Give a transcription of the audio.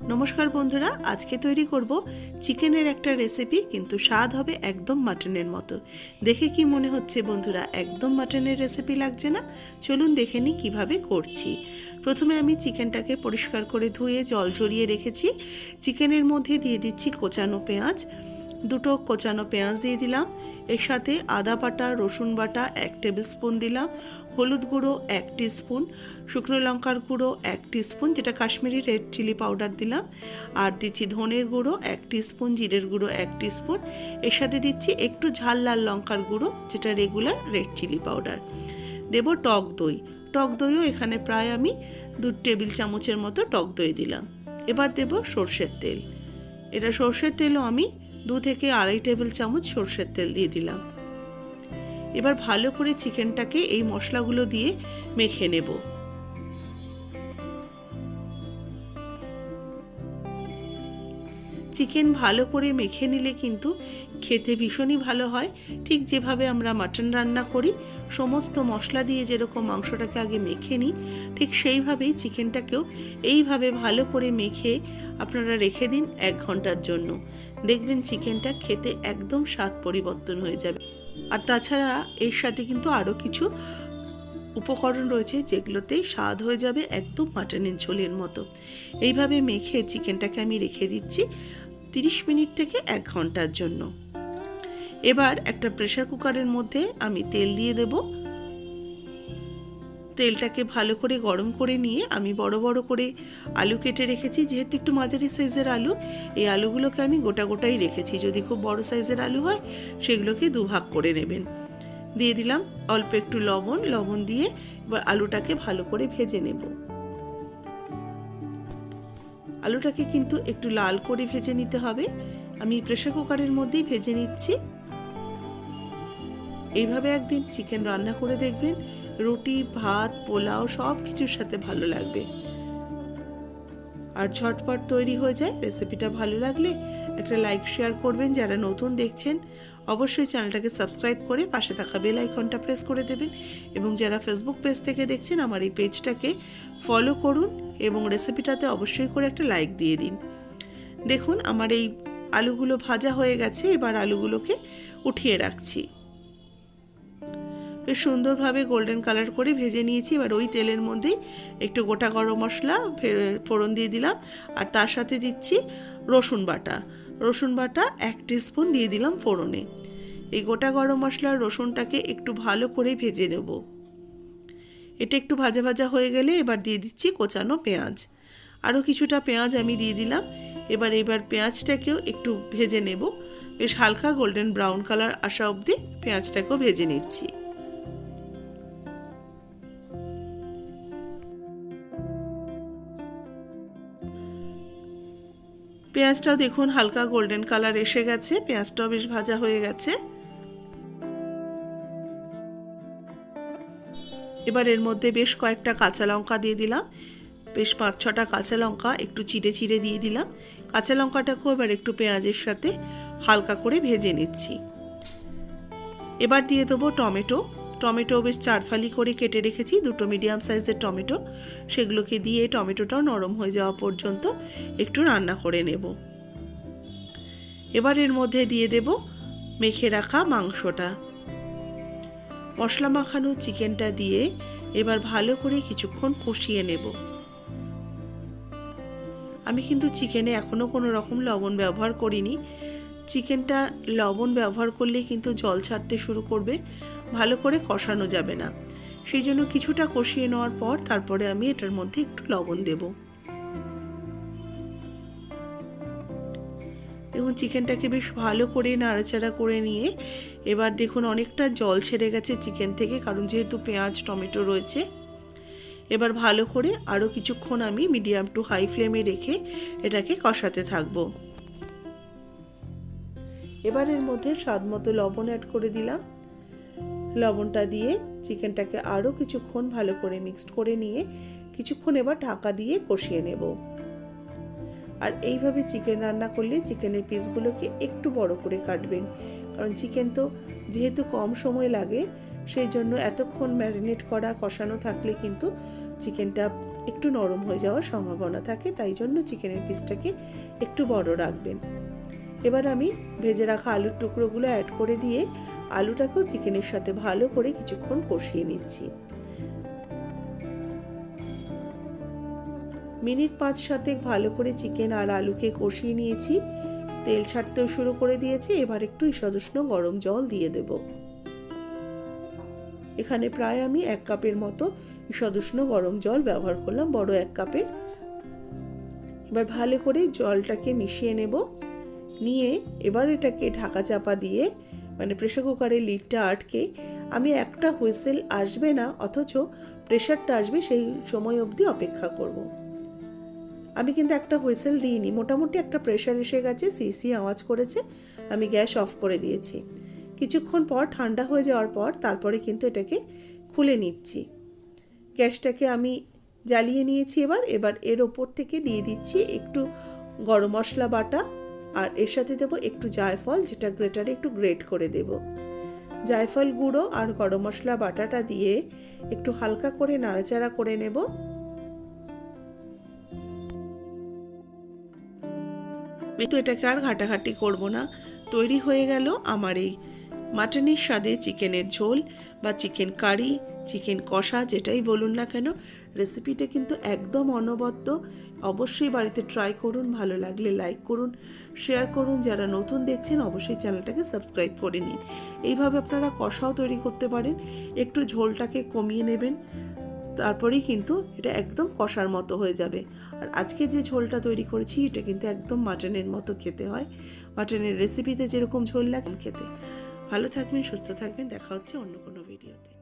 নমস্কার বন্ধুরা, আজকে তৈরি করব চিকেনের একটা রেসিপি কিন্তু স্বাদ হবে একদম মাটনের মতো। দেখে কি মনে হচ্ছে বন্ধুরা, একদম মাটনের রেসিপি লাগছে না? চলুন দেখে নিই কীভাবে করছি। প্রথমে আমি চিকেনটাকে পরিষ্কার করে ধুয়ে জল ঝরিয়ে রেখেছি। চিকেনের মধ্যে দিয়ে দিচ্ছি কোচানো পেঁয়াজ। দুটো কোচানো পেঁয়াজ দিয়ে দিলাম। এর সাথে আদা বাটা, রসুন বাটা, এক টেবিল স্পুন দিলাম। হলুদ গুঁড়ো এক স্পুন শুকনো লঙ্কার গুঁড়ো এক স্পুন যেটা কাশ্মীরি রেড চিলি পাউডার দিলাম। আর দিচ্ছি ধনের গুঁড়ো এক স্পুন জিরের গুঁড়ো এক স্পুন এর সাথে দিচ্ছি একটু ঝাল লাল লঙ্কার গুঁড়ো, যেটা রেগুলার রেড চিলি পাউডার। দেব টক দই। টক দইও এখানে প্রায় আমি দু টেবিল চামচের মতো টক দই দিলাম। এবার দেব সর্ষের তেল। এটা সর্ষের তেলও আমি দু থেকে আড়াই টেবিল চামচ সর্ষের তেল দিয়ে দিলাম। এবার ভালো করে চিকেনটাকে এই মশলাগুলো দিয়ে মেখে নেব। চিকেন ভালো করে মেখে নিলে কিন্তু খেতে ভীষণই ভালো হয়। ঠিক যেভাবে আমরা মাটন রান্না করি, সমস্ত মশলা দিয়ে যেরকম মাংসটাকে আগে মেখে নিই, ঠিক সেইভাবেই চিকেনটাকেও এইভাবে ভালো করে মেখে আপনারা রেখে দিন এক ঘণ্টার জন্য। দেখবেন চিকেনটা খেতে একদম স্বাদ পরিবর্তন হয়ে যাবে। আর তাছাড়া এর সাথে কিন্তু আরও কিছু উপকরণ রয়েছে যেগুলোতেই স্বাদ হয়ে যাবে একদম মাটনের ঝোলের মতো। এইভাবে মেখে চিকেনটাকে আমি রেখে দিচ্ছি তিরিশ মিনিট থেকে এক ঘণ্টার জন্য। এবার একটা প্রেশার কুকারের মধ্যে আমি তেল দিয়ে দেব। তেলটাকে ভালো করে গরম করে নিয়ে আমি বড় বড় করে আলু কেটে রেখেছি, যেহেতু একটু মাঝারি সাইজের আলু, এই আলুগুলোকে আমি গোটা গোটাই রেখেছি। যদি খুব বড় সাইজের আলু হয়, সেগুলোকে দুভাগ করে নেবেন। দিয়ে দিলাম অল্প একটু লবণ লবণ দিয়ে এবার আলুটাকে ভালো করে ভেজে নেব। আলুটাকে কিন্তু একটু লাল করে ভেজে নিতে হবে। আমি প্রেশার কুকারের মধ্যেই ভেজে নিচ্ছি। এইভাবে একদিন চিকেন রান্না করে দেখবেন। রুটি, ভাত, পোলাও সব কিছুর সাথে ভালো লাগবে। আর ঝটপট তৈরি হয়ে যায় রেসিপিটা ভালো লাগলে একটা লাইক, শেয়ার করবেন। যারা নতুন দেখছেন, অবশ্যই চ্যানেলটাকে সাবস্ক্রাইব করে পাশে থাকা বেল আইকনটা প্রেস করে দেবেন। এবং যারা ফেসবুক পেজ থেকে দেখছেন, আমার এই পেজটাকে ফলো করুন এবং রেসিপিটাতে অবশ্যই করে একটা লাইক দিয়ে দিন। দেখুন, আমার এই আলুগুলো ভাজা হয়ে গেছে। এবার আলুগুলোকে উঠিয়ে রাখছি। বেশ সুন্দরভাবে গোল্ডেন কালার করে ভেজে নিয়েছি। এবার ওই তেলের মধ্যেই একটু গোটা গরম মশলা ফোড়ন দিয়ে দিলাম। আর তার সাথে দিচ্ছি রসুন বাটা। রসুন বাটা এক স্পুন দিয়ে দিলাম ফোড়নে। এই গোটা গরম মশলার রসুনটাকে একটু ভালো করে ভেজে নেব। এটা একটু ভাজা ভাজা হয়ে গেলে এবার দিয়ে দিচ্ছি কোচানো পেঁয়াজ। আরও কিছুটা পেঁয়াজ আমি দিয়ে দিলাম। এবার এবার পেঁয়াজটাকেও একটু ভেজে নেব। বেশ হালকা গোল্ডেন ব্রাউন কালার আসা অবধি পেঁয়াজটাকেও ভেজে নিচ্ছি। পেঁয়াজটাও দেখুন হালকা গোল্ডেন কালার এসে গেছে, পেঁয়াজটাও বেশ ভাজা হয়ে গেছে। এবার এর মধ্যে বেশ কয়েকটা কাঁচা লঙ্কা দিয়ে দিলাম। বেশ পাঁচ ছটা কাঁচা লঙ্কা একটু চিড়ে চিড়ে দিয়ে দিলাম। কাঁচা লঙ্কাটাকেও এবার একটু পেঁয়াজের সাথে হালকা করে ভেজে নিচ্ছি। এবার দিয়ে দেবো টমেটো। টমেটো বেশ চারফালি করে কেটে রেখেছি, দুটো মিডিয়াম সাইজের টমেটো। সেগুলোকে দিয়ে টমেটোটাও নরম হয়ে যাওয়া পর্যন্ত একটু রান্না করে নেব। এবার এর মধ্যে দিয়ে দেব মেখে রাখা মাংসটা। মশলা মাখানো চিকেনটা দিয়ে এবার ভালো করে কিছুক্ষণ কষিয়ে নেব। আমি কিন্তু চিকেনে এখনও কোনো রকম লবণ ব্যবহার করিনি। চিকেনটা লবণ ব্যবহার করলে কিন্তু জল ছাড়তে শুরু করবে, ভালো করে কষানো যাবে না। সেই জন্য কিছুটা কষিয়ে নেওয়ার পর তারপরে আমি এটার মধ্যে একটু লবণ দেব। দেখুন, চিকেনটাকে বেশ ভালো করে নাড়াচাড়া করে নিয়ে এবার দেখুন অনেকটা জল ছেড়ে গেছে চিকেন থেকে, কারণ যেহেতু পেঁয়াজ, টমেটো রয়েছে। এবার ভালো করে আরও কিছুক্ষণ আমি মিডিয়াম টু হাই ফ্লেমে রেখে এটাকে কষাতে থাকব। এবার এর মধ্যে স্বাদ মতো লবণ অ্যাড করে দিলাম। লবণটা দিয়ে চিকেনটাকে আরও কিছুক্ষণ ভালো করে মিক্সড করে নিয়ে কিছুক্ষণ এবার ঢাকা দিয়ে কষিয়ে নেব। আর এইভাবে চিকেন রান্না করলে চিকেনের পিসগুলোকে একটু বড় করে কাটবেন। কারণ চিকেন তো যেহেতু কম সময় লাগে, সেই জন্য এতক্ষণ ম্যারিনেট করা, কষানো থাকলে কিন্তু চিকেনটা একটু নরম হয়ে যাওয়ার সম্ভাবনা থাকে, তাই জন্য চিকেনের পিসটাকে একটু বড় রাখবেন। এবার আমি ভেজে রাখা আলুর টুকরোগুলো অ্যাড করে দিয়ে আলুটাকেও চিকেনের সাথে ভালো করে কিছুক্ষণ কষিয়ে নিচ্ছি। মিনিট পাঁচ সাথে ভালো করে চিকেন আর আলুকে কষিয়ে নিয়েছি। তেল ছাড়তেও শুরু করে দিয়েছি, এবার একটু ঈষদুষ্ণ গরম জল দিয়ে দেব। এখানে প্রায় আমি এক কাপের মতো ঈষদুষ্ণ গরম জল ব্যবহার করলাম, বড় এক কাপের। এবার ভালো করে জলটাকে মিশিয়ে নেব। নিয়ে এবার এটাকে ঢাকা চাপা দিয়ে মানে প্রেশার কুকারের লিডটা আটকে, আমি একটা হুইসেল আসবে না, অথচ প্রেশারটা আসবে সেই সময় অবধি অপেক্ষা করব। আমি কিন্তু একটা হুইসেল দিইনি, মোটামুটি একটা প্রেশার এসে গেছে সিসি আওয়াজ করেছে, আমি গ্যাস অফ করে দিয়েছি কিছুক্ষণ পর ঠান্ডা হয়ে যাওয়ার পর তারপরে কিন্তু এটাকে খুলে নিচ্ছি গ্যাসটাকে আমি জ্বালিয়ে নিয়েছি এবার এবার এর ওপর থেকে দিয়ে দিচ্ছি একটু গরম মশলা বাটা আর এর সাথে দেবো একটু জায়ফল, যেটা গ্রেটারে একটু গ্রেট করে দেব। জায়ফল গুঁড়ো আর গরম মশলা বাটাটা দিয়ে একটু হালকা করে নাড়াচাড়া করে নেব। তো এটাকে আর ঘাটাঘাটি করব না। তৈরি হয়ে গেল আমার এই মাটনের স্বাদে চিকেনের ঝোল বা চিকেন কারি, চিকেন কষা, যেটাই বলুন না কেন। রেসিপিটা কিন্তু একদম অনবদ্য। অবশ্যই বাড়িতে ট্রাই করুন, ভালো লাগলে লাইক করুন শেয়ার করুন। যারা নতুন দেখছেন, অবশ্যই চ্যানেলটাকে সাবস্ক্রাইব করে নিন। এইভাবে আপনারা কষাও তৈরি করতে পারেন। একটু ঝোলটাকে কমিয়ে নেবেন, তারপরেই কিন্তু এটা একদম কষার মতো হয়ে যাবে। আর আজকে যে ঝোলটা তৈরি করেছি, এটা কিন্তু একদম মাটনের মতো খেতে হয়। মাটনের রেসিপিতে যেরকম ঝোল লাগে খেতে। ভালো থাকবেন, সুস্থ থাকবেন। দেখা হচ্ছে অন্য কোনো ভিডিওতে